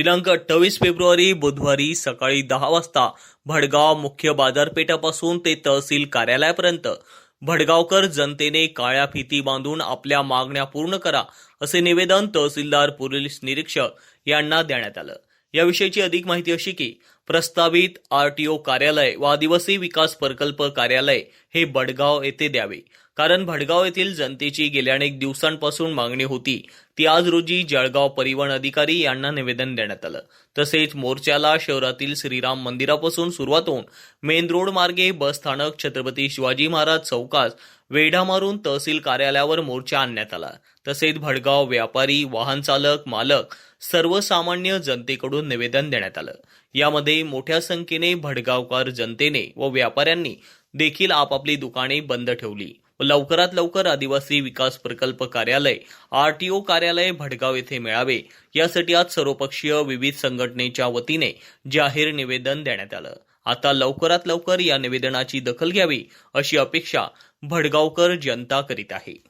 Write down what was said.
दिनांक अठ्ठावीस फेब्रुवारी बुधवारी सकाळी दहा वाजता भडगाव मुख्य बाजारपेठापासून ते तहसील कार्यालयापर्यंत भडगावकर जनतेने काळ्या फिती बांधून आपल्या मागण्या पूर्ण करा असे निवेदन तहसीलदार पोलीस निरीक्षक यांना देण्यात आलं. याविषयीची अधिक माहिती अशी की प्रस्तावित आरटीओ कार्यालय व आदिवासी विकास प्रकल्प कार्यालय हे बडगाव येथे द्यावे. कारण भडगाव येथील जनतेची गेल्या अनेक दिवसांपासून मागणी होती. ती आज रोजी जळगाव परिवहन अधिकारी यांना निवेदन देण्यात आलं. तसेच मोर्चाला शहरातील श्रीराम मंदिरापासून सुरुवात होऊन मेन रोड मार्गे बस स्थानक छत्रपती शिवाजी महाराज चौकास वेढा मारून तहसील कार्यालयावर मोर्चा आणण्यात आला. तसेच भडगाव व्यापारी वाहन चालक मालक सर्वसामान्य जनतेकडून निवेदन देण्यात आलं. यामध्ये मोठ्या संख्येने भडगावकर जनतेने व व्यापाऱ्यांनी देखील आपापली दुकाने बंद ठेवली. व लवकरात लवकर आदिवासी विकास प्रकल्प कार्यालय आरटीओ कार्यालय भडगाव येथे मिळावे. यासाठी आज सर्वपक्षीय विविध संघटनेच्या वतीने जाहीर निवेदन देण्यात आलं. आता लवकरात लवकर या निवेदनाची दखल घ्यावी अशी अपेक्षा भडगावकर जनता करीत आहे.